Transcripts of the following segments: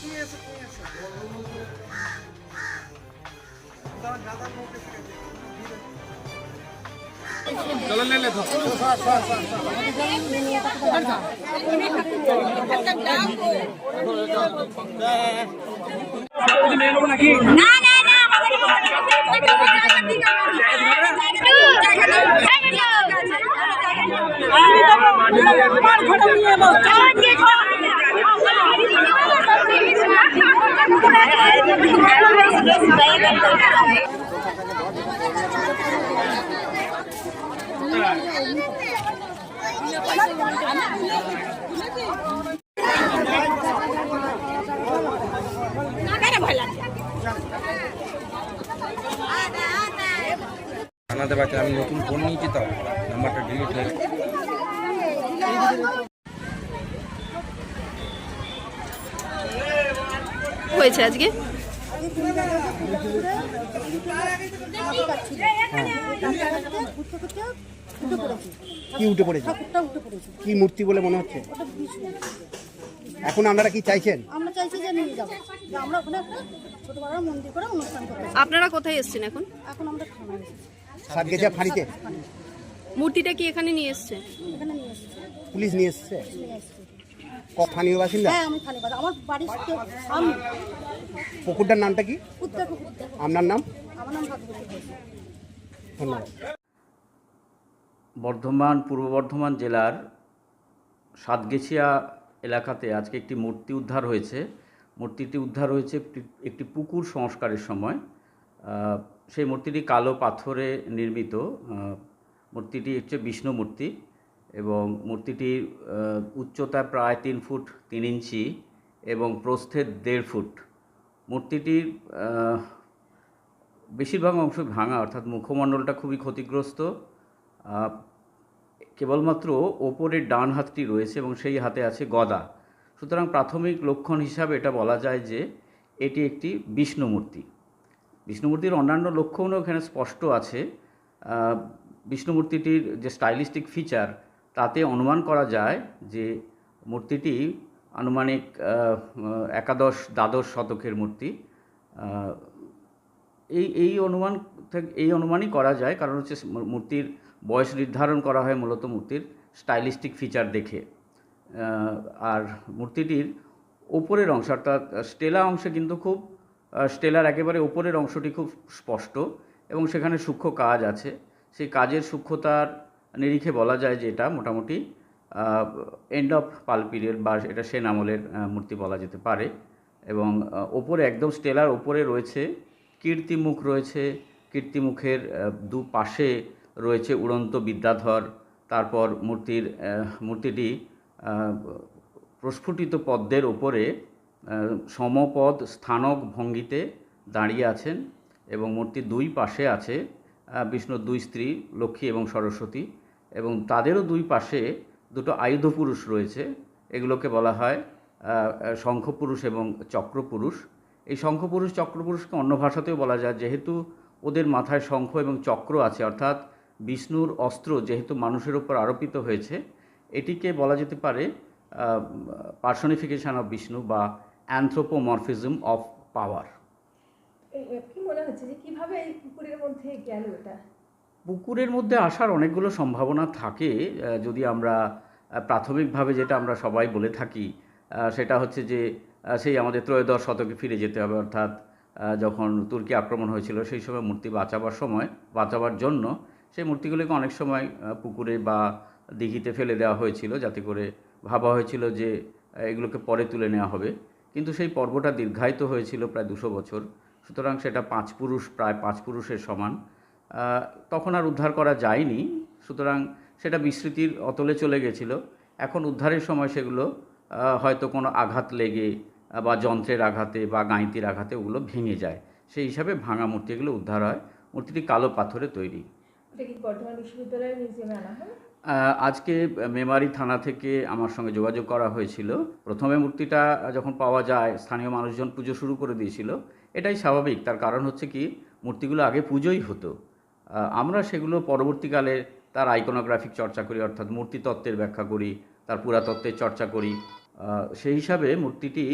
হুম? এইখানটায় না না না ভয় লাগছে আমি নতুন ফোন নিয়েছি তো নাম্বারটা ডিলিট হয়ে হয়েছে আজকে? কি উঠে পড়েছে? কি মূর্তি বলে মনে হচ্ছে? এখন আপনারা কি চাইছেন? আমরা চাইছি যে নিয়ে যাব যে আমরা ওখানে একটা ছোট বড় মন্দির করে অনুষ্ঠান করতে আপনারা কোথায় এসেছেন এখন? এখন আমরা থানায় এসেছি। সাত ফাঁড়িতে? মূর্তিটা কি এখানে নিয়ে এসছে? এখানে নিয়ে এসেছি। পুলিশ নিয়ে এসছে? নিয়ে এসেছি। স্থানীয় বাসিন্দা? হ্যাঁ আমি আমার বাড়ির পুকুরটার নামটা কি? আপনার নাম? আমার নাম ভাগবতী ঘোষ। ধন্যবাদ। বর্ধমান পূর্ব বর্ধমান জেলার সাতগেছিয়া এলাকাতে আজকে একটি মূর্তি উদ্ধার হয়েছে। মূর্তিটি উদ্ধার হয়েছে একটি- একটি পুকুর সংস্কারের সময়। আহ, সেই মূর্তিটি কালো পাথরে নির্মিত। আহ, মূর্তিটি হচ্ছে বিষ্ণু মূর্তি। এবং মূর্তিটির উচ্চতা প্রায় তিন ফুট তিন ইঞ্চি এবং প্রস্থে দেড় ফুট। মূর্তিটির বেশিরভাগ অংশ ভাঙা, অর্থাৎ মুখমণ্ডলটা খুবই ক্ষতিগ্রস্ত। কেবলমাত্র ওপরের ডান হাতটি রয়েছে এবং সেই হাতে আছে গদা। সুতরাং প্রাথমিক লক্ষণ হিসাবে এটা বলা যায় যে এটি একটি বিষ্ণু মূর্তি। বিষ্ণু মূর্তির অন্যান্য লক্ষণও এখানে স্পষ্ট আছে। বিষ্ণুমূর্তিটির যে স্টাইলিস্টিক ফিচার তাতে অনুমান করা যায় যে মূর্তিটি আনুমানিক একাদশ, দ্বাদশ শতকের মূর্তি। এই এই অনুমান থেকে, এই অনুমানই করা যায়, কারণ হচ্ছে মূর্তির বয়স নির্ধারণ করা হয় মূলত মূর্তির স্টাইলিস্টিক ফিচার দেখে। আর মূর্তিটির ওপরের অংশ, অর্থাৎ স্টেলা অংশে কিন্তু খুব স্টেলার একেবারে ওপরের অংশটি খুব স্পষ্ট এবং সেখানে সূক্ষ্ম কাজ আছে। সেই কাজের সূক্ষ্মতার নিরিখে বলা যায় যে এটা মোটামুটি এন্ড অফ পাল পিরিয়ড বা এটা সেন আমলের মূর্তি বলা যেতে পারে। এবং ওপরে একদম স্টেলার ওপরে রয়েছে, কীর্তিমুখ রয়েছে, কীর্তিমুখের দু পাশে রয়েছে উড়ন্ত বিদ্যাধর। তারপর মূর্তির মূর্তিটি প্রস্ফুটিত পদ্মের ওপরে সমপদ স্থানক ভঙ্গিতে দাঁড়িয়ে আছেন এবং মূর্তির দুই পাশে আছে বিষ্ণুর দুই স্ত্রী লক্ষ্মী এবং সরস্বতী। এবং তাদেরও দুই পাশে দুটো আয়ুধ পুরুষ রয়েছে। এগুলোকে বলা হয় শঙ্খপুরুষ এবং চক্রপুরুষ। এই শঙ্খপুরুষ, চক্রপুরুষকে অন্য ভাষাতেও বলা যায়, যেহেতু ওদের মাথায় শঙ্খ এবং চক্র আছে, অর্থাৎ বিষ্ণুর অস্ত্র যেহেতু মানুষের উপর আরোপিত হয়েছে, এটিকে বলা যেতে পারে পার্সনিফিকেশন অফ বিষ্ণু বা অ্যানথ্রোপোমরফিজম অফ পাওয়ার মনে হচ্ছে যে কীভাবে এই মধ্যে গেল এটা? পুকুরের মধ্যে আসার অনেকগুলো সম্ভাবনা থাকে যদি আমরা প্রাথমিকভাবে যেটা আমরা সবাই বলে থাকি সেটা হচ্ছে যে সেই আমাদের ত্রয়োদশ শতকে ফিরে যেতে হবে। অর্থাৎ যখন তুর্কি আক্রমণ হয়েছিল, সেই সময় মূর্তি বাঁচাবার সময়, বাঁচাবার জন্য সেই মূর্তিগুলিকে অনেক সময় পুকুরে বা দিঘিতে ফেলে দেওয়া হয়েছিল, যাতে করে ভাবা হয়েছিল যে এগুলোকে পরে তুলে নেওয়া হবে। কিন্তু সেই পর্বটা দীর্ঘায়িত হয়েছিল প্রায় দুশো বছর। সুতরাং সেটা পাঁচ পুরুষ, প্রায় পাঁচ পুরুষের সমান। তখন আর উদ্ধার করা যায়নি। সুতরাং সেটা বিস্মৃতির অতলে চলে গেছিল। এখন উদ্ধারের সময় সেগুলো হয়তো কোনো আঘাত লেগে বা যন্ত্রের আঘাতে বা গাঁইতির আঘাতে ওগুলো ভেঙে যায়। সেই হিসাবে ভাঙা মূর্তিগুলো উদ্ধার হয়। মূর্তিটি কালো পাথরে তৈরি। আজকে মেমারি থানা থেকে আমার সঙ্গে যোগাযোগ করা হয়েছিল। প্রথমে মূর্তিটা যখন পাওয়া যায় স্থানীয় মানুষজন পুজো শুরু করে দিয়েছিল। এটাই স্বাভাবিক। তার কারণ হচ্ছে কি মূর্তিগুলো আগে পুজোই হতো। আমরা সেগুলো পরবর্তীকালে তার আইকনোগ্রাফিক চর্চা করি, অর্থাৎ মূর্তি তত্ত্বের ব্যাখ্যা করি, তার পুরাতত্ত্বের চর্চা করি। সেই হিসাবে মূর্তিটি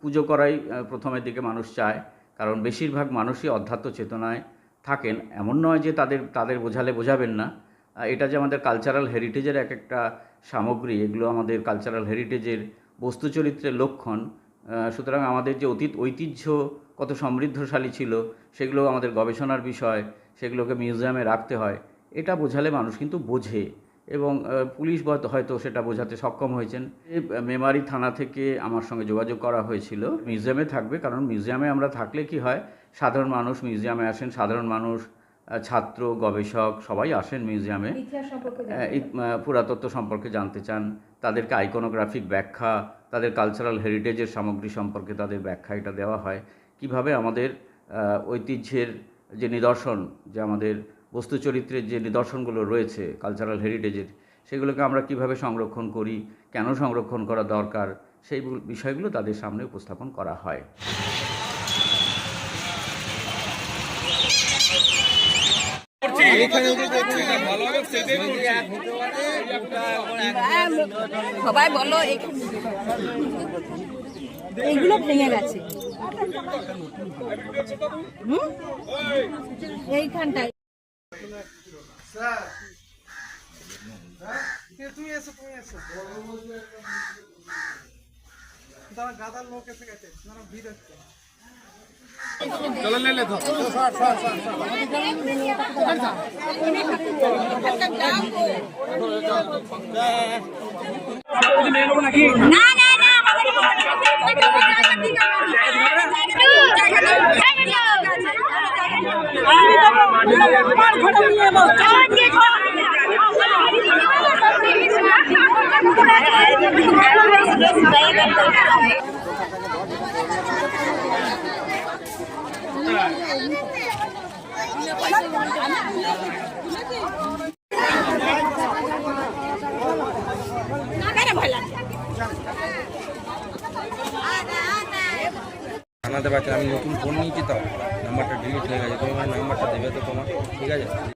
পুজো করাই প্রথমের দিকে মানুষ চায়। কারণ বেশিরভাগ মানুষই অধ্যাত্ম চেতনায় থাকেন। এমন নয় যে তাদের তাদের বোঝালে বোঝাবেন না। এটা যে আমাদের কালচারাল হেরিটেজের এক একটা সামগ্রী, এগুলো আমাদের কালচারাল হেরিটেজের বস্তু চরিত্রের লক্ষণ সুতরাং আমাদের যে অতীত ঐতিহ্য কত সমৃদ্ধশালী ছিল সেগুলো আমাদের গবেষণার বিষয় সেগুলোকে মিউজিয়ামে রাখতে হয় এটা বোঝালে মানুষ কিন্তু বোঝে এবং পুলিশ হয়তো সেটা বোঝাতে সক্ষম হয়েছেন। মেমারি থানা থেকে আমার সঙ্গে যোগাযোগ করা হয়েছিল। মিউজিয়ামে থাকবে কারণ মিউজিয়ামে আমরা থাকলে কি হয় সাধারণ মানুষ মিউজিয়ামে আসেন সাধারণ মানুষ ছাত্র গবেষক সবাই আসেন মিউজিয়ামে। পুরাতত্ত্ব সম্পর্কে জানতে চান তাদেরকে আইকনোগ্রাফিক ব্যাখ্যা তাদের কালচারাল হেরিটেজের সামগ্রী সম্পর্কে তাদের ব্যাখ্যা এটা দেওয়া হয়। কীভাবে আমাদের ঐতিহ্যের যে নিদর্শন, যে আমাদের বস্তু চরিত্রের যে নিদর্শনগুলো রয়েছে কালচারাল হেরিটেজের সেগুলোকে আমরা কীভাবে সংরক্ষণ করি, কেন সংরক্ষণ করা দরকার, সেই বিষয়গুলো তাদের সামনে উপস্থাপন করা হয়। সবাই বলো এখানে এগুলো ভেঙে গেছে। এইখানটায়। তুমি এসো তুমি এসো। তারা গাদার লোক এসে গেছে। ভিড় হচ্ছে। না না না থানাতে পাচ্ছি আমি নতুন ফোন নিয়েছি তো, নাম্বারটা ডিলিট হয়ে গেছে, তোমার নাম্বারটা দেবে তো তোমার, ঠিক আছে?